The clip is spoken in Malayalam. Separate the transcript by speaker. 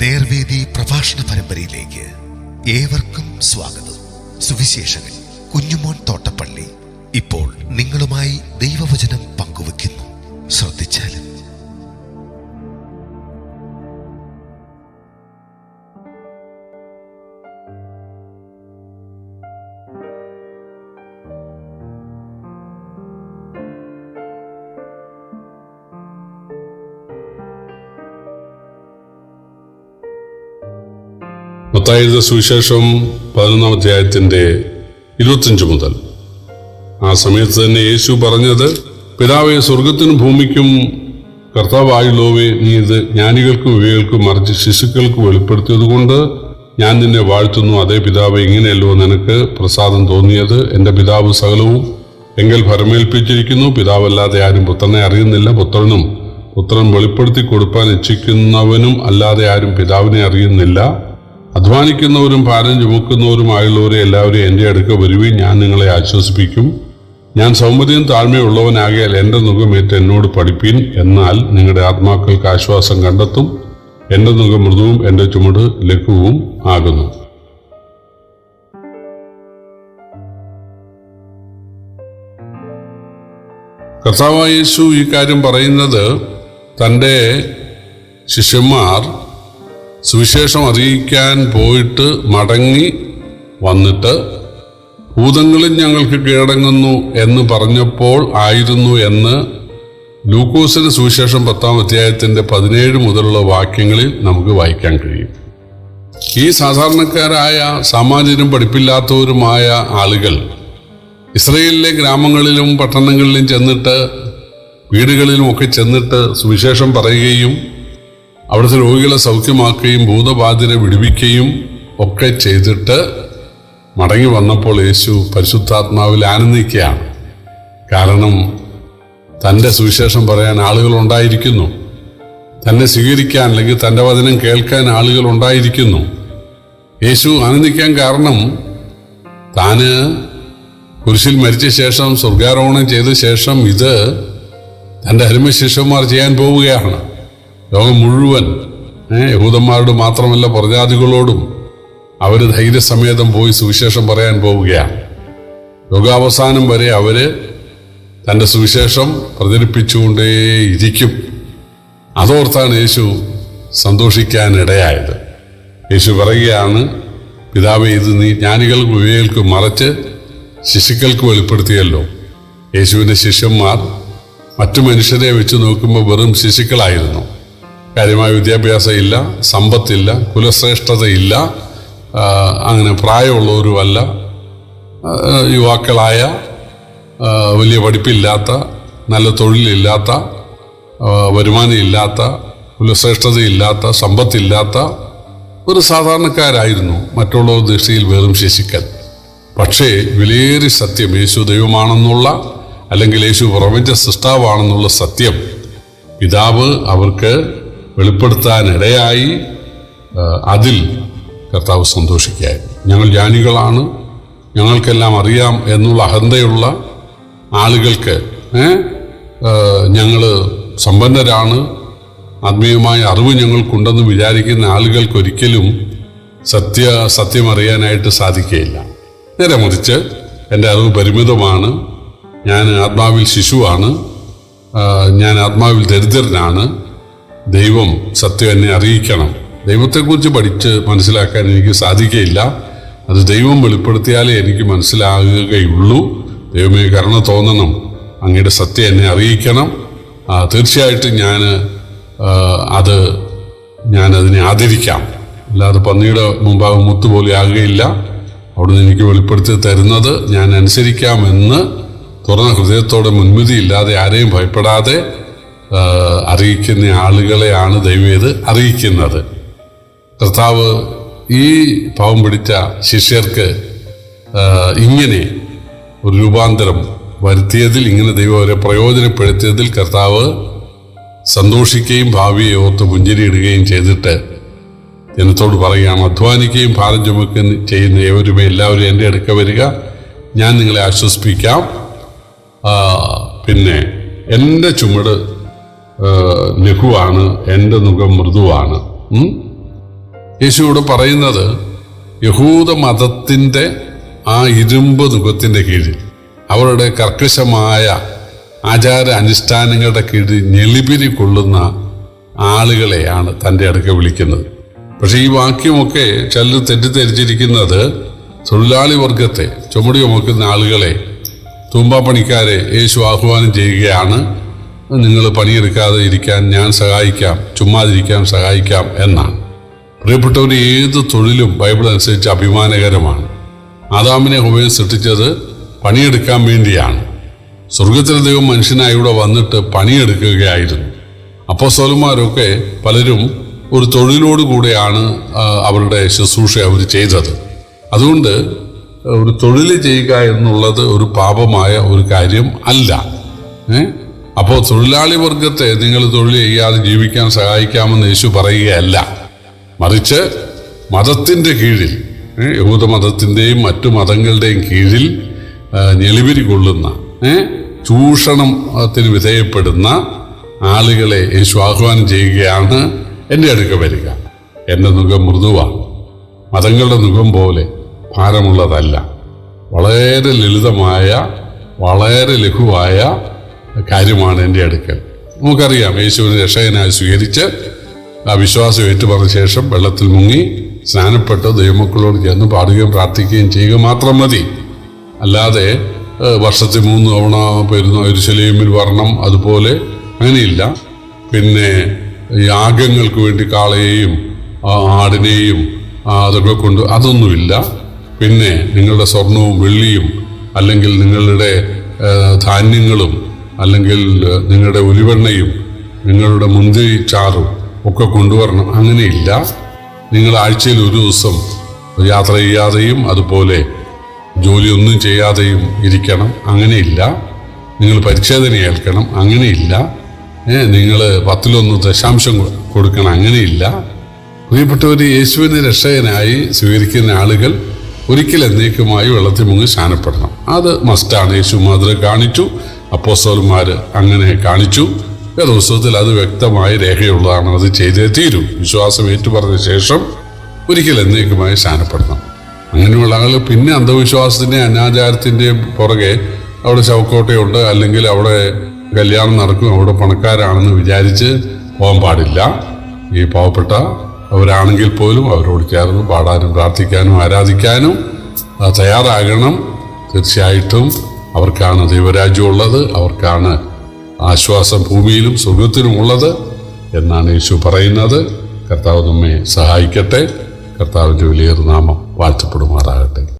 Speaker 1: നേർവേദി പ്രഭാഷണ പരമ്പരയിലേക്ക് ഏവർക്കും സ്വാഗതം. സുവിശേഷകൻ കുഞ്ഞുമോൻ തോട്ടപ്പള്ളി ഇപ്പോൾ നിങ്ങളുമായി ദൈവവചനം പങ്കുവയ്ക്കുന്നു. ശ്രദ്ധിച്ചാലും
Speaker 2: മത്തായത് സുവിശേഷം പതിനൊന്നാം അധ്യായത്തിന്റെ ഇരുപത്തിയഞ്ച് മുതൽ. ആ സമയത്ത് തന്നെ യേശു പറഞ്ഞത് പിതാവെ സ്വർഗത്തിനും ഭൂമിക്കും കർത്താവായുള്ളവേ നീ ഇത് ജ്ഞാനികൾക്കും വിവേകൾക്കും മറിച്ച് ശിശുക്കൾക്ക് വെളിപ്പെടുത്തിയത് കൊണ്ട് ഞാൻ നിന്നെ വാഴ്ത്തുന്നു. അതേ പിതാവ് ഇങ്ങനെയല്ലോ നിനക്ക് പ്രസാദം തോന്നിയത്. എന്റെ പിതാവ് സകലവും എങ്കിൽ ഭരമേൽപ്പിച്ചിരിക്കുന്നു. പിതാവല്ലാതെ ആരും പുത്രനെ അറിയുന്നില്ല. പുത്രനും പുത്രൻ വെളിപ്പെടുത്തി കൊടുക്കാൻ ഇച്ഛിക്കുന്നവനും അല്ലാതെ ആരും പിതാവിനെ അറിയുന്നില്ല. അധ്വാനിക്കുന്നവരും ഭാരം ചുമക്കുന്നവരുമായുള്ളവരെ എല്ലാവരും എന്റെ അടുക്ക വരുവേ. ഞാൻ നിങ്ങളെ ആശ്വസിപ്പിക്കും. ഞാൻ സൗന്ദര്യം താഴ്മയുള്ളവനാകിയാൽ എന്റെ മുഖമേറ്റ് എന്നോട് പഠിപ്പീൻ. എന്നാൽ നിങ്ങളുടെ ആത്മാക്കൾക്ക് ആശ്വാസം കണ്ടെത്തും. എന്റെ മുഖം മൃദുവും എന്റെ ചുമട് ലഘുവും ആകുന്നു. കർത്താവായ യേശു ഈ കാര്യം പറയുന്നത് തന്റെ ശിഷ്യന്മാർ സുവിശേഷം അറിയിക്കാൻ പോയിട്ട് മടങ്ങി വന്നിട്ട് ഭൂതങ്ങളിൽ ഞങ്ങൾക്ക് കീഴടങ്ങുന്നു എന്ന് പറഞ്ഞപ്പോൾ ആയിരുന്നു എന്ന് ലൂക്കോസിന് സുവിശേഷം പത്താം അധ്യായത്തിന്റെ പതിനേഴ് മുതലുള്ള വാക്യങ്ങളിൽ നമുക്ക് വായിക്കാൻ കഴിയും. ഈ സാധാരണക്കാരായ സാമാന്യരും പഠിപ്പില്ലാത്തവരുമായ ആളുകൾ ഇസ്രയേലിലെ ഗ്രാമങ്ങളിലും പട്ടണങ്ങളിലും ചെന്നിട്ട് വീടുകളിലും ഒക്കെ ചെന്നിട്ട് സുവിശേഷം പറയുകയും അവിടുത്തെ രോഗികളെ സൗഖ്യമാക്കുകയും ഭൂതബാധിതരെ വിടുവിക്കുകയും ഒക്കെ ചെയ്തിട്ട് മടങ്ങി വന്നപ്പോൾ യേശു പരിശുദ്ധാത്മാവിൽ ആനന്ദിക്കുകയാണ്. കാരണം തന്റെ സുവിശേഷം പറയാൻ ആളുകൾ ഉണ്ടായിരിക്കുന്നു. തന്നെ സ്വീകരിക്കാൻ അല്ലെങ്കിൽ തന്റെ വചനം കേൾക്കാൻ ആളുകൾ ഉണ്ടായിരിക്കുന്നു. യേശു ആനന്ദിക്കാൻ കാരണം താന് കുരിശിൽ മരിച്ച ശേഷം സ്വർഗാരോഹണം ചെയ്ത ശേഷം ഇത് തന്റെ അരുമ ശിഷ്യന്മാർ ചെയ്യാൻ പോവുകയാണ്. ലോകം മുഴുവൻ യഹൂദന്മാരോട് മാത്രമല്ല പ്രജാതികളോടും അവർ ധൈര്യസമേതം പോയി സുവിശേഷം പറയാൻ പോവുകയാണ്. ലോകാവസാനം വരെ അവർ തന്റെ സുവിശേഷം പ്രചരിപ്പിച്ചുകൊണ്ടേയിരിക്കും. അതോർത്താണ് യേശു സന്തോഷിക്കാനിടയായത്. യേശു പറയുകയാണ് പിതാവെ ഇത് നീ ജ്ഞാനികൾക്കും വിവേകൾക്കും മറച്ച് ശിശുക്കൾക്ക് വെളിപ്പെടുത്തിയല്ലോ. യേശുവിന്റെ ശിഷ്യന്മാർ മറ്റു മനുഷ്യരെ വെച്ച് നോക്കുമ്പോൾ വെറും ശിശുക്കളായിരുന്നു. കാര്യമായ വിദ്യാഭ്യാസം ഇല്ല സമ്പത്തില്ല കുലശ്രേഷ്ഠതയില്ല അങ്ങനെ പ്രായമുള്ളവരുമല്ല. യുവാക്കളായ വലിയ പഠിപ്പില്ലാത്ത നല്ല തൊഴിലില്ലാത്ത വരുമാനമില്ലാത്ത കുലശ്രേഷ്ഠതയില്ലാത്ത സമ്പത്തില്ലാത്ത ഒരു സാധാരണക്കാരായിരുന്നു മറ്റുള്ളവർ ദൃഷ്ടിയിൽ വെറും ശേഷിക്കൽ പക്ഷേ വിലയേറി സത്യം യേശു ദൈവമാണെന്നുള്ള അല്ലെങ്കിൽ യേശു പ്രപഞ്ച സൃഷ്ടാവാണെന്നുള്ള സത്യം പിതാവ് അവർക്ക് ആ, അതിൽ കർത്താവ് സന്തോഷിക്കുകയായിരുന്നു ഞങ്ങൾ ജ്ഞാനികളാണ് ഞങ്ങൾക്കെല്ലാം അറിയാം എന്നുള്ള അഹന്തയുള്ള ആളുകൾക്ക് ഞങ്ങൾ സമ്പന്നരാണ്. ആത്മീയമായ അറിവ് ഞങ്ങൾക്കുണ്ടെന്ന് വിചാരിക്കുന്ന ആളുകൾക്ക് ഒരിക്കലും സത്യ സത്യം അറിയാനായിട്ട് സാധിക്കുകയില്ല നേരെ മറിച്ച് എന്റെ അറിവ് പരിമിതമാണ്. ഞാൻ ആത്മാവിൽ ശിശുവാണ്. ഞാൻ ആത്മാവിൽ ദരിദ്രനാണ്. ദൈവം സത്യം എന്നെ അറിയിക്കണം. ദൈവത്തെക്കുറിച്ച് പഠിച്ച് മനസ്സിലാക്കാൻ എനിക്ക് സാധിക്കുകയില്ല. അത് ദൈവം വെളിപ്പെടുത്തിയാലേ എനിക്ക് മനസ്സിലാകുകയുള്ളൂ. ദൈവമേ കരുണ തോന്നണം. അങ്ങയുടെ സത്യം എന്നെ അറിയിക്കണം. തീർച്ചയായിട്ടും ഞാൻ അത് ഞാൻ അതിനെ ആദരിക്കാം. അല്ലാതെ പന്നിയുടെ മുമ്പാകെ മുത്തുപോലെ ആകുകയില്ല. അവിടുന്ന് എനിക്ക് വെളിപ്പെടുത്തി തരുന്നത് ഞാൻ അനുസരിക്കാമെന്ന് തുറന്ന ഹൃദയത്തോടെ മുൻവിധിയില്ലാതെ ആരെയും ഭയപ്പെടാതെ അറിയിക്കുന്ന ആളുകളെയാണ് ദൈവം ഇത് അറിയിക്കുന്നത്. കർത്താവ് ഈ പാവം പിടിച്ച ശിഷ്യർക്ക് ഇങ്ങനെ ഒരു രൂപാന്തരം വരുത്തിയതിൽ ഇങ്ങനെ ദൈവം അവരെ പ്രയോജനപ്പെടുത്തിയതിൽ കർത്താവ് സന്തോഷിക്കുകയും ഭാവിയെ ഓർത്ത് പുഞ്ചിരിയിടുകയും ചെയ്തിട്ട് ജനത്തോട് പറയുകയാണ് അധ്വാനിക്കുകയും ഭാരം ചുമക്കുകയും ചെയ്യുന്ന ഏവരുമേ എല്ലാവരും എന്റെ അടുക്ക വരിക. ഞാൻ നിങ്ങളെ ആശ്വസിപ്പിക്കാം. പിന്നെ എന്റെ ചുമട് ലഘുവാണ് എന്റെ മുഖം മൃദുവാണ്. യേശുവോട് പറയുന്നത് യഹൂദ മതത്തിന്റെ ആ ഇരുമ്പ് മുഖത്തിന്റെ കീഴിൽ അവരുടെ കർക്കശമായ ആചാര അനുഷ്ഠാനങ്ങളുടെ കീഴിൽ ഞെളിപിരി കൊള്ളുന്ന ആളുകളെയാണ് തന്റെ അടുക്ക വിളിക്കുന്നത്. പക്ഷേ ഈ വാക്യമൊക്കെ ചിലർ തെറ്റിദ്ധരിച്ചിരിക്കുന്നത് തൊഴിലാളി വർഗത്തെ ചുമടി ചുമക്കുന്ന ആളുകളെ തൂമ്പാപ്പണിക്കാരെ യേശു ആഹ്വാനം ചെയ്യുകയാണ്. നിങ്ങൾ പണിയെടുക്കാതെ ഇരിക്കാൻ ഞാൻ സഹായിക്കാം ചുമ്മാതിരിക്കാൻ സഹായിക്കാം എന്നാണ്. പ്രിയപ്പെട്ടവർ ഏത് തൊഴിലും ബൈബിൾ അനുസരിച്ച് അഭിമാനകരമാണ്. ആദാമിനെ ഹുബൈൻ സൃഷ്ടിച്ചത് പണിയെടുക്കാൻ വേണ്ടിയാണ്. സ്വർഗത്തിലെ ദൈവം മനുഷ്യനായി ഇവിടെ വന്നിട്ട് പണിയെടുക്കുകയായിരുന്നു. അപ്പോൾ സോലന്മാരൊക്കെ പലരും ഒരു തൊഴിലോട് കൂടെയാണ് അവരുടെ ശുശ്രൂഷ അവർ ചെയ്തത്. അതുകൊണ്ട് ഒരു തൊഴിൽ ചെയ്യുക എന്നുള്ളത് ഒരു പാപമായ ഒരു കാര്യം അല്ല. ഏ? അപ്പോൾ തൊഴിലാളി വർഗത്തെ നിങ്ങൾ തൊഴിൽ ചെയ്യാതെ ജീവിക്കാൻ സഹായിക്കാമെന്ന് യേശു പറയുകയല്ല. മറിച്ച് മതത്തിന്റെ കീഴിൽ ഏ, യഹൂദ മതത്തിന്റെയും മറ്റു മതങ്ങളുടെയും കീഴിൽ ഞെളിവിരി കൊള്ളുന്ന ചൂഷണത്തിന് വിധേയപ്പെടുന്ന ആളുകളെ യേശു ആഹ്വാനം ചെയ്യുകയാണ് എന്റെ അടുക്ക വരിക. എന്റെ മുഖം മൃദുവാണ്. മതങ്ങളുടെ മുഖം പോലെ ഭാരമുള്ളതല്ല. വളരെ ലളിതമായ വളരെ ലഘുവായ കാര്യമാണ് എന്റെ അടുക്കൽ. നമുക്കറിയാം യേശുവിനെ രക്ഷകനായി സ്വീകരിച്ച് ആ വിശ്വാസം ഏറ്റുപറഞ്ഞ ശേഷം വെള്ളത്തിൽ മുങ്ങി സ്നാനപ്പെട്ട് ദൈവമക്കളോട് ചേർന്ന് പാടുകയും പ്രാർത്ഥിക്കുകയും ചെയ്യുക മാത്രം മതി. അല്ലാതെ വർഷത്തിൽ മൂന്ന് തവണ പെരുന്ന എരുശലേമിൽ വരണം അതുപോലെ അങ്ങനെയില്ല. പിന്നെ യാഗങ്ങൾക്ക് വേണ്ടി കാളയെയും ആടിനെയും അതൊക്കെ കൊണ്ട് അതൊന്നുമില്ല. പിന്നെ നിങ്ങളുടെ സ്വർണവും വെള്ളിയും അല്ലെങ്കിൽ നിങ്ങളുടെ ധാന്യങ്ങളും അല്ലെങ്കിൽ നിങ്ങളുടെ ഒലിവെണ്ണയും നിങ്ങളുടെ മുന്തിരി ചാറും ഒക്കെ കൊണ്ടുവരണം. അങ്ങനെയില്ല. നിങ്ങൾ ആഴ്ചയിൽ ഒരു ദിവസം യാത്ര ചെയ്യാതെയും അതുപോലെ ജോലിയൊന്നും ചെയ്യാതെയും ഇരിക്കണം. അങ്ങനെയില്ല. നിങ്ങൾ പരിച്ഛേദന ഏൽക്കണം. അങ്ങനെയില്ല. നിങ്ങൾ പത്തിലൊന്ന് ദശാംശം കൊടുക്കണം. അങ്ങനെയില്ല. പ്രിയപ്പെട്ടവർ യേശുവിനെ രക്ഷകനായി സ്വീകരിക്കുന്ന ആളുകൾ ഒരിക്കൽ എന്നേക്കുമായി വെള്ളത്തിൽ മുങ്ങി സ്നാനപ്പെടണം. അത് മസ്റ്റാണ് യേശു മാതൃ കാണിച്ചു. അപ്പോസ്തലന്മാർ അങ്ങനെ കാണിച്ചു. വേദപുസ്തകത്തിൽ അത് വ്യക്തമായി രേഖയുള്ളതാണ്. അത് ചെയ്തേ തീരൂ. വിശ്വാസം ഏറ്റുപറഞ്ഞ ശേഷം ഒരിക്കൽ എന്നേക്കുമായി ശാനപ്പെടണം. അങ്ങനെയുള്ള ആളുകൾ പിന്നെ അന്ധവിശ്വാസത്തിന്റെ അനാചാരത്തിന്റെയും പുറകെ അവിടെ ശവക്കോട്ടയുണ്ട് അല്ലെങ്കിൽ അവിടെ കല്യാണം നടക്കും. അവിടെ പണക്കാരാണെന്ന് വിചാരിച്ച് പോകാൻ പാടില്ല. ഈ പാവപ്പെട്ട അവരാണെങ്കിൽ പോലും അവരോട് ചേർന്ന് പാടാനും പ്രാർത്ഥിക്കാനും ആരാധിക്കാനും തയ്യാറാകണം. തീർച്ചയായിട്ടും അവർക്കാണ് ദൈവരാജ്യം ഉള്ളത് അവർക്കാണ് ആശ്വാസം ഭൂമിയിലും സ്വർഗത്തിലും ഉള്ളത് എന്നാണ് യേശു പറയുന്നത്. കർത്താവ് നമ്മെ സഹായിക്കട്ടെ. കർത്താവിന്റെ വലിയൊരു നാമം വാഴ്ത്തപ്പെടുമാറാകട്ടെ.